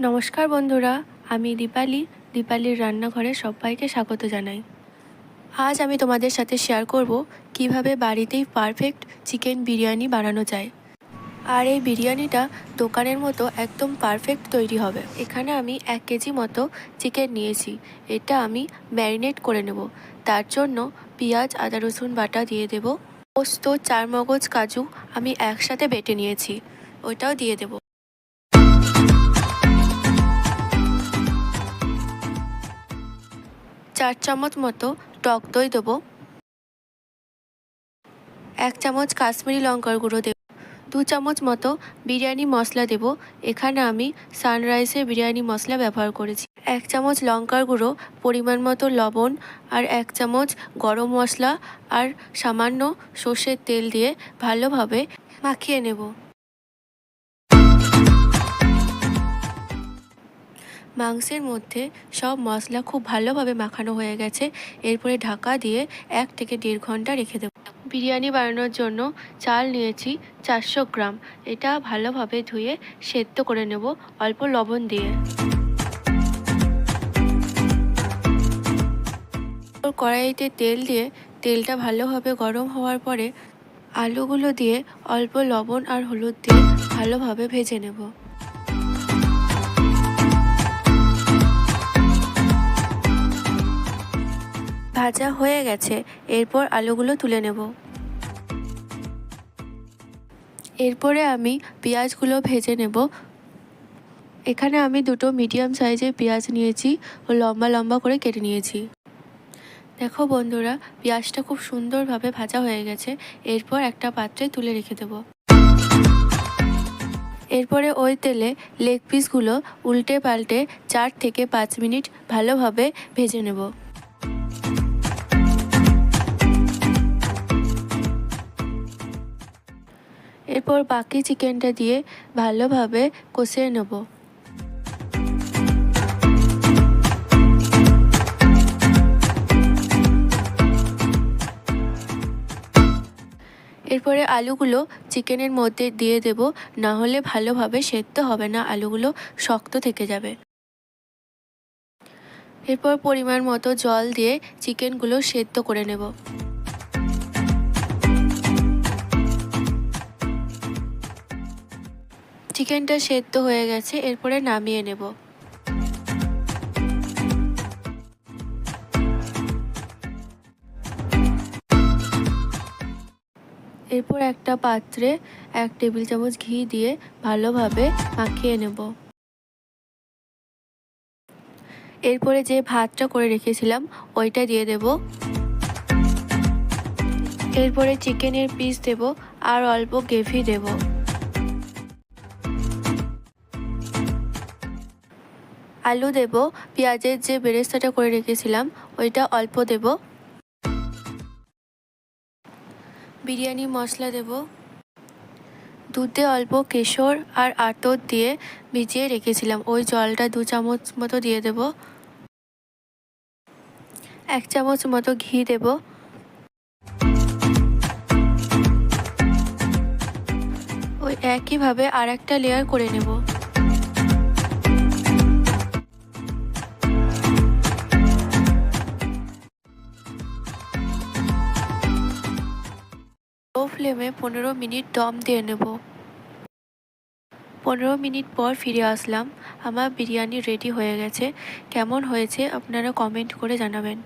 নমস্কার বন্ধুরা, আমি দীপালি। দীপালির রান্নাঘরে সবাইকে স্বাগত জানাই। আজ আমি তোমাদের সাথে শেয়ার করব কীভাবে বাড়িতেই পারফেক্ট চিকেন বিরিয়ানি বানানো যায়। আর এই বিরিয়ানিটা দোকানের মতো একদম পারফেক্ট তৈরি হবে। এখানে আমি এক কেজি মতো চিকেন নিয়েছি। এটা আমি ম্যারিনেট করে নেব। তার জন্য পেঁয়াজ, আদা, রসুন বাটা দিয়ে দেব। পোস্ত চার মগজ কাজু আমি একসাথে বেটে নিয়েছি। ওটাও দিয়ে দেব। চার চামচ মতো টক দই দেবো। এক চামচ কাশ্মীরি লঙ্কার গুঁড়ো দেব। দু চামচ মতো বিরিয়ানি মশলা দেব। এখানে আমি সানরাইসের বিরিয়ানি মশলা ব্যবহার করেছি। এক চামচ লঙ্কার গুঁড়ো, পরিমাণ মতো লবণ আর এক চামচ গরম মশলা আর সামান্য সর্ষের তেল দিয়ে ভালোভাবে মাখিয়ে নেব। মাংসের মধ্যে সব মশলা খুব ভালোভাবে মাখানো হয়ে গেছে। এরপরে ঢাকা দিয়ে এক থেকে দেড় ঘণ্টা রেখে দেবো। বিরিয়ানি বানানোর জন্য চাল নিয়েছি চারশো গ্রাম। এটা ভালোভাবে ধুয়ে সেদ্ধ করে নেব অল্প লবণ দিয়ে। কড়াইতে তেল দিয়ে, তেলটা ভালোভাবে গরম হওয়ার পরে আলুগুলো দিয়ে অল্প লবণ আর হলুদ দিয়ে ভালোভাবে ভেজে নেব। ভাজা হয়ে গেছে। এরপর আলুগুলো তুলে নেব। এরপরে আমি পেঁয়াজগুলো ভেজে নেব। এখানে আমি দুটো মিডিয়াম সাইজের পেঁয়াজ নিয়েছি ও লম্বা লম্বা করে কেটে নিয়েছি। দেখো বন্ধুরা, পেঁয়াজটা খুব সুন্দরভাবে ভাজা হয়ে গেছে। এরপর একটা পাত্রে তুলে রেখে দেব। এরপরে ওই তেলে লেগ পিসগুলো উল্টে পাল্টে চার থেকে পাঁচ মিনিট ভালোভাবে ভেজে নেব। এরপর বাকি চিকেনটা দিয়ে ভালোভাবে কষিয়ে নেব। এরপরে আলুগুলো চিকেনের মধ্যে দিয়ে দেব, না হলে ভালোভাবে সেদ্ধ হবে না, আলুগুলো শক্ত থেকে যাবে। এরপর পরিমাণ মতো জল দিয়ে চিকেনগুলো সেদ্ধ করে নেব। চিকেনটা সেদ্ধ হয়ে গেছে, এরপরে নামিয়ে নেব। এরপর একটা পাত্রে এক টেবিল চামচ ঘি দিয়ে ভালোভাবে মাখিয়ে নেব। এরপরে যে ভাতটা করে রেখেছিলাম, ওইটা দিয়ে দেব। এরপরে চিকেনের পিস দেব, আর অল্প গ্রেভি দেব। আলু দেব, পেঁয়াজের যে বেরেস্তাটা করে রেখেছিলাম, ওইটা অল্প দেব। বিরিয়ানি মশলা দেব। দুধে অল্প কেশর আর আতর দিয়ে ভিজিয়ে রেখেছিলাম। ওই জলটা দু চামচ মতো দিয়ে দেব। এক চামচ মতো ঘি দেব। ওই একইভাবে আর একটা লেয়ার করে নেব। ফ্লেমে পনেরো মিনিট দম দিয়ে নেব। পনেরো মিনিট পর ফিরে আসলাম। আমার বিরিয়ানি রেডি হয়ে গেছে। কেমন হয়েছে আপনারা কমেন্ট করে জানাবেন।